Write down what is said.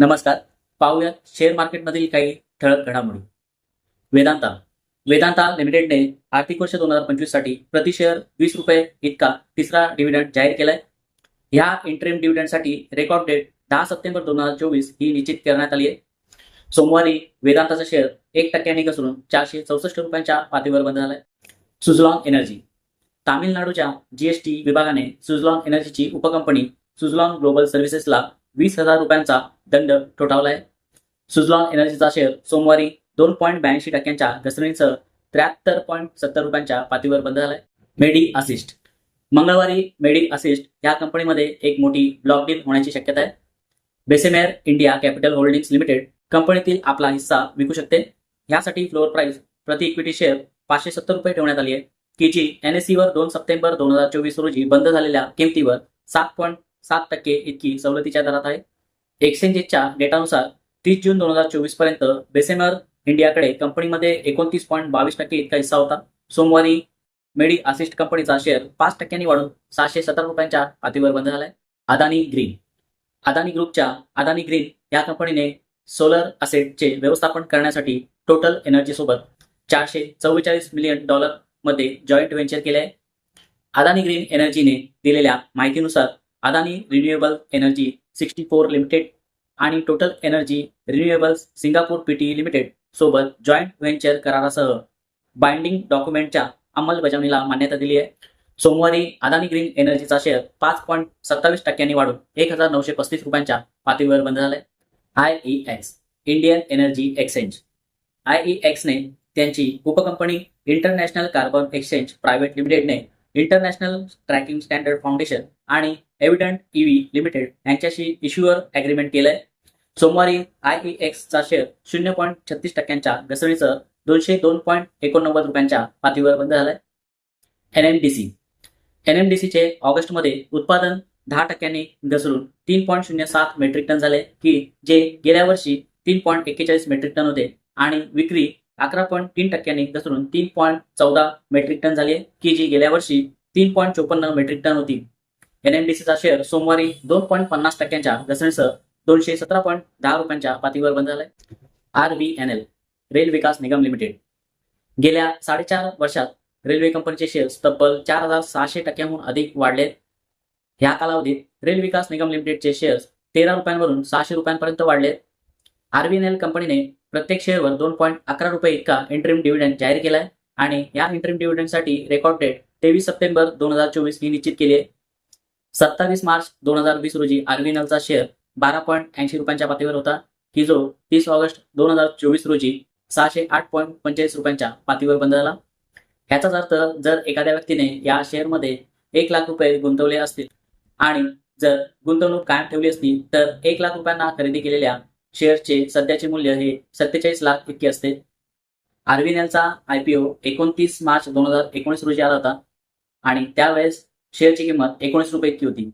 नमस्कार. पाहूयात शेअर मार्केटमधील काही ठळक घडामोडी. वेदांता. वेदांता लिमिटेडने आर्थिक वर्ष दोन हजार पंचवीससाठी प्रति शेअर वीस रुपये इतका तिसरा डिव्हिडंड जाहीर केलाय. ह्या इंटरेम डिव्हिडंडसाठी रेकॉर्ड डेट दहा सप्टेंबर दोन हजार चोवीस ही निश्चित करण्यात आली आहे. सोमवारी वेदांताचा शेअर एक टक्क्याने घसरून चारशे चौसष्ट रुपयांच्या पातळीवर बंद झालाय सुझलॉन एनर्जी. तामिळनाडूच्या जीएसटी विभागाने सुझलॉन एनर्जीची उपकंपनी सुझलॉन ग्लोबल सर्व्हिसेसला वीस हजार रुपयांचा दंड ठोठावलाय. सुजलॉन एनर्जीचा शेअर सोमवारी दोन पॉईंट ब्याऐंशी टक्क्यांच्या घसरणीसह त्र्याहत्तर पॉईंट सत्तर रुपयांच्या पातळीवर बंद झालाय. Medi Assist. मंगळवारी मेडी असिस्ट या कंपनीमध्ये एक मोठी ब्लॉक डील होण्याची शक्यता आहे. Bessemer India capital holdings limited कंपनीतील आपला हिस्सा विकू शकते. यासाठी फ्लोअर प्राइस प्रति इक्विटी शेअर पाचशे सत्तर रुपये ठेवण्यात आली आहे. की जी एनएससी वर दोन सप्टेंबर दोन हजार चोवीस रोजी बंद झालेल्या किमतीवर सात पॉईंट सात टक्के इतकी सवलतीच्या दरात आहे. एक्सचेंजेसच्या डेटानुसार तीस जून दोन हजार चोवीसपर्यंत बेसेमर इंडियाकडे कंपनीमध्ये एकोणतीस पॉईंट बावीस टक्के इतका हिस्सा होता. सोमवारी मेडी असिस्ट कंपनीचा शेअर पाच टक्क्यांनी वाढून सहाशे सत्तर रुपयांच्या पातळीवर बंद झालाय. अदानी ग्रीन. अदानी ग्रुपच्या अदानी ग्रीन या कंपनीने सोलर असेटचे व्यवस्थापन करण्यासाठी टोटल एनर्जी सोबत चारशे चव्वेचाळीस मिलियन डॉलरमध्ये जॉईंट व्हेंचर केले आहे अदानी ग्रीन एनर्जीने दिलेल्या माहितीनुसार Adani renewable energy sixty four limited आणि total energy renewables Singapore PT limited सोबत जॉईंट व्हेंचर करारासह बाइंडिंग डॉक्युमेंटच्या अंमलबजावणीला मान्यता दिली आहे. सोमवारी अदानी ग्रीन एनर्जीचा शेअर पाच पॉईंट सत्तावीस टक्क्यांनी वाढून एक हजार नऊशे पस्तीस रुपयांच्या पातळीवर बंद झालाय. I E X Indian energy exchange. I E एक्सने त्यांची उपकंपनी इंटरनॅशनल कार्बन एक्सचेंज प्रायव्हेट लिमिटेडने इंटरनॅशनल ट्रॅकिंग स्टँडर्ड फाउंडेशन आणि एव्हिडंट ईव्ही लिमिटेड यांच्याशी इश्युअर अग्रीमेंट केलंय. सोमवारी आय ई एक्सचा शेअर शून्य पॉईंट छत्तीस टक्क्यांच्या घसरणीचं दोनशे दोन पॉईंट एकोणनव्वद रुपयांच्या पातळीवर बंद झालाय. N M D C N M D सीचे ऑगस्टमध्ये उत्पादन दहा टक्क्यांनी घसरून तीन पॉईंट शून्य सात मेट्रिक टन झाले की जे गेल्या वर्षी तीन पॉईंट एक्केचाळीस मेट्रिक टन होते आणि विक्री अकरा पॉईंट तीन टक्क्यांनी घसरून तीन पॉईंट चौदा मेट्रिक टन झाली आहे. की जी गेल्या वर्षी तीन पॉईंट चोपन्न मेट्रिक टन होती. एनएमडीसीचा शेअर सोमवारी दोन पॉईंट पन्नास टक्क्यांच्या घसरणीसह दोनशे सतरा पॉईंट दहा रुपयांच्या पातळीवर बंद झालाय. R V N L rail Vikas Nigam limited. गेल्या साडेचार वर्षात रेल्वे कंपनीचे शेअर्स तब्बल चार हजार सहाशे टक्क्यांहून अधिक वाढले ह्या कालावधीत रेल विकास निगम लिमिटेडचे शेअर्स तेरा रुपयांवरून सहाशे रुपयांपर्यंत वाढले आरबीएनएल कंपनीने प्रत्येक शेअरवर दोन पॉईंट अकरा रुपये इतका इंटरिम डिव्हिडंड जाहीर केलाय. आणि या इंटरिम डिव्हिडंडसाठी रेकॉर्ड डेट तेवीस सप्टेंबर दोन हजार चोवीस ही निश्चित केली आहे. सत्तावीस मार्च दोन हजार वीस रोजी आर्विनलचा शेअर बारा पॉईंट ऐंशी रुपयांच्या पातळीवर होता. की जो तीस ऑगस्ट दोन हजार चोवीस रोजी सहाशे आठ पॉईंट पंचेचाळीस रुपयांच्या पातळीवर बंद झाला. ह्याचाच अर्थ जर एखाद्या व्यक्तीने या शेअरमध्ये एक लाख रुपये गुंतवले असतील आणि जर गुंतवणूक कायम ठेवली असती तर एक लाख रुपयांना खरेदी केलेल्या शेअरचे सध्याचे मूल्य हे सत्तेचाळीस लाख इतके असते. आरबीएनएलचा आयपीओ एकोणतीस मार्च दोन हजार एकोणीस रोजी आला होता आणि त्यावेळेस शेअरची किंमत एकोणीस रुपये इतकी होती.